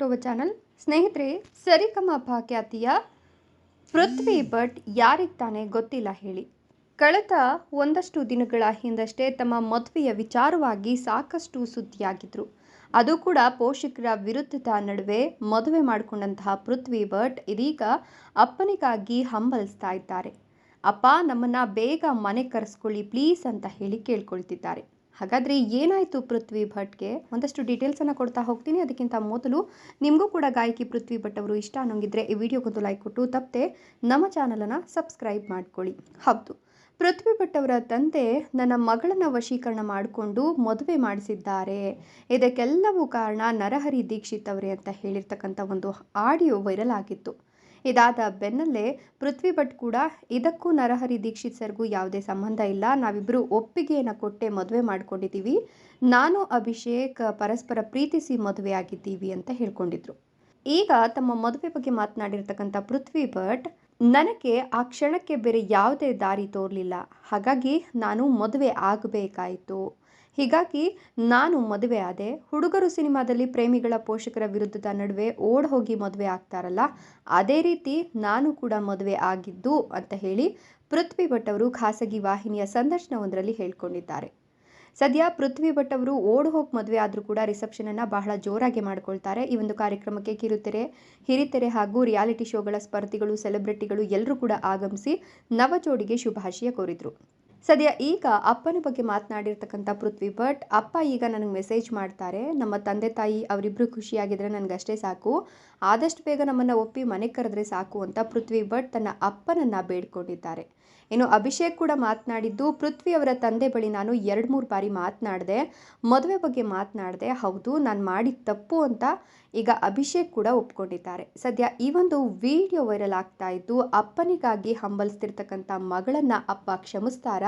To our channel ಸ್ನೇಹಿತರೆ ಸರಿಗಮಪ ಖ್ಯಾತಿಯ ಪೃಥ್ವಿ ಭಟ್ ಯಾರಿಗೆ ತಾನೇ ಗೊತ್ತಿಲ್ಲ ಹೇಳಿ. ಕಳೆದ ಒಂದಷ್ಟು ದಿನಗಳ ಹಿಂದಷ್ಟೇ ತಮ್ಮ ಮದುವೆಯ ವಿಚಾರವಾಗಿ ಸಾಕಷ್ಟು ಸುದ್ದಿಯಾಗಿದ್ರು. ಅದು ಕೂಡ ಪೋಷಕರ ವಿರುದ್ಧದ ನಡುವೆ ಮದುವೆ ಮಾಡಿಕೊಂಡಂತಹ ಪೃಥ್ವಿ ಭಟ್ ಇದೀಗ ಅಪ್ಪನಿಗಾಗಿ ಹಂಬಲಿಸ್ತಾ ಇದ್ದಾರೆ. ಅಪ್ಪ, ನಮ್ಮನ್ನ ಬೇಗ ಮನೆ ಕರೆಸ್ಕೊಳ್ಳಿ ಪ್ಲೀಸ್ ಅಂತ ಹೇಳಿ ಕೇಳ್ಕೊಳ್ತಿದ್ದಾರೆ. ಹಾಗಾದರೆ ಏನಾಯಿತು ಪೃಥ್ವಿ ಭಟ್ಗೆ? ಒಂದಷ್ಟು ಡೀಟೇಲ್ಸನ್ನು ಕೊಡ್ತಾ ಹೋಗ್ತೀನಿ. ಅದಕ್ಕಿಂತ ಮೊದಲು ನಿಮಗೂ ಕೂಡ ಗಾಯಕಿ ಪೃಥ್ವಿ ಭಟ್ ಅವರು ಇಷ್ಟ ಅನ್ನೋಂಗಿದ್ರೆ ಈ ವಿಡಿಯೋಗೊಂದು ಲೈಕ್ ಕೊಟ್ಟು ತಪ್ಪದೆ ನಮ್ಮ ಚಾನಲನ್ನು ಸಬ್ಸ್ಕ್ರೈಬ್ ಮಾಡ್ಕೊಳ್ಳಿ. ಹೌದು. ಪೃಥ್ವಿ ಭಟ್ ಅವರ ತಂದೆ ನನ್ನ ಮಗಳನ್ನ ವಶೀಕರಣ ಮಾಡಿಕೊಂಡು ಮದುವೆ ಮಾಡಿಸಿದ್ದಾರೆ. ಇದಕ್ಕೆಲ್ಲವೂ ಕಾರಣ ನರಹರಿ ದೀಕ್ಷಿತ್ ಅವರೇ ಅಂತ ಹೇಳಿರ್ತಕ್ಕಂಥ ಒಂದು ಆಡಿಯೋ ವೈರಲ್ ಆಗಿತ್ತು. ಇದಾದ ಬೆನ್ನಲ್ಲೇ ಪೃಥ್ವಿ ಭಟ್ ಕೂಡ ಇದಕ್ಕೂ ನರಹರಿ ದೀಕ್ಷಿತ್ ಸರ್ಗೂ ಯಾವುದೇ ಸಂಬಂಧ ಇಲ್ಲ. ನಾವಿಬ್ಬರು ಒಪ್ಪಿಗೆಯನ್ನು ಕೊಟ್ಟೆ ಮದುವೆ ಮಾಡ್ಕೊಂಡಿದ್ದೀವಿ. ನಾನು ಅಭಿಷೇಕ್ ಪರಸ್ಪರ ಪ್ರೀತಿಸಿ ಮದುವೆ ಆಗಿದ್ದೀವಿ ಅಂತ ಹೇಳ್ಕೊಂಡಿದ್ರು. ಈಗ ತಮ್ಮ ಮದುವೆ ಬಗ್ಗೆ ಮಾತನಾಡಿರ್ತಕ್ಕಂಥ ಪೃಥ್ವಿ ಭಟ್ ನನಗೆ ಆ ಕ್ಷಣಕ್ಕೆ ಬೇರೆ ಯಾವುದೇ ದಾರಿ ತೋರಲಿಲ್ಲ. ಹಾಗಾಗಿ ನಾನು ಮದುವೆ ಆಗಬೇಕಾಯಿತು. ಹೀಗಾಗಿ ನಾನು ಮದುವೆ ಆದೆ. ಹುಡುಗರು ಸಿನಿಮಾದಲ್ಲಿ ಪ್ರೇಮಿಗಳ ಪೋಷಕರ ವಿರುದ್ಧದ ನಡುವೆ ಓಡ್ ಹೋಗಿ ಮದುವೆ ಆಗ್ತಾರಲ್ಲ, ಅದೇ ರೀತಿ ನಾನು ಕೂಡ ಮದುವೆ ಆಗಿದ್ದು ಅಂತ ಹೇಳಿ ಪೃಥ್ವಿ ಭಟ್ ಅವರು ಖಾಸಗಿ ವಾಹಿನಿಯ ಸಂದರ್ಶನವೊಂದರಲ್ಲಿ ಹೇಳ್ಕೊಂಡಿದ್ದಾರೆ. ಸದ್ಯ ಪೃಥ್ವಿ ಭಟ್ ಅವರು ಓಡ್ ಹೋಗಿ ಮದುವೆ ಆದರೂ ಕೂಡ ರಿಸೆಪ್ಷನನ್ನು ಬಹಳ ಜೋರಾಗಿ ಮಾಡ್ಕೊಳ್ತಾರೆ. ಈ ಒಂದು ಕಾರ್ಯಕ್ರಮಕ್ಕೆ ಕಿರುತೆರೆ, ಹಿರಿತೆರೆ ಹಾಗೂ ರಿಯಾಲಿಟಿ ಶೋಗಳ ಸ್ಪರ್ಧಿಗಳು, ಸೆಲೆಬ್ರಿಟಿಗಳು ಎಲ್ಲರೂ ಕೂಡ ಆಗಮಿಸಿ ನವಜೋಡಿಗೆ ಶುಭಾಶಯ ಕೋರಿದ್ರು. ಸದ್ಯ ಈಗ ಅಪ್ಪನ ಬಗ್ಗೆ ಮಾತನಾಡಿರ್ತಕ್ಕಂಥ ಪೃಥ್ವಿ ಭಟ್, ಅಪ್ಪ ಈಗ ನನಗೆ ಮೆಸೇಜ್ ಮಾಡ್ತಾರೆ, ನಮ್ಮ ತಂದೆ ತಾಯಿ ಅವರಿಬ್ಬರು ಖುಷಿಯಾಗಿದ್ದರೆ ನನಗಷ್ಟೇ ಸಾಕು, ಆದಷ್ಟು ಬೇಗ ನಮ್ಮನ್ನು ಒಪ್ಪಿ ಮನೆಗೆ ಕರೆದ್ರೆ ಸಾಕು ಅಂತ ಪೃಥ್ವಿ ಭಟ್ ತನ್ನ ಅಪ್ಪನನ್ನು ಬೇಡ್ಕೊಂಡಿದ್ದಾರೆ. ಇನ್ನು ಅಭಿಷೇಕ್ ಕೂಡ ಮಾತನಾಡಿದ್ದು, ಪೃಥ್ವಿ ಅವರ ತಂದೆ ಬಳಿ ನಾನು ಎರಡು ಮೂರು ಬಾರಿ ಮಾತನಾಡಿದೆ, ಮದುವೆ ಬಗ್ಗೆ ಮಾತನಾಡಿದೆ, ಹೌದು, ನಾನು ಮಾಡಿದ ತಪ್ಪು ಅಂತ ಈಗ ಅಭಿಷೇಕ್ ಕೂಡ ಒಪ್ಕೊಂಡಿದ್ದಾರೆ. ಸದ್ಯ ಈ ಒಂದು ವಿಡಿಯೋ ವೈರಲ್ ಆಗ್ತಾ ಇದ್ದು, ಅಪ್ಪನಿಗಾಗಿ ಹಂಬಲಿಸ್ತಿರ್ತಕ್ಕಂಥ ಮಗಳನ್ನು ಅಪ್ಪ ಕ್ಷಮಿಸ್ತಾರಾ?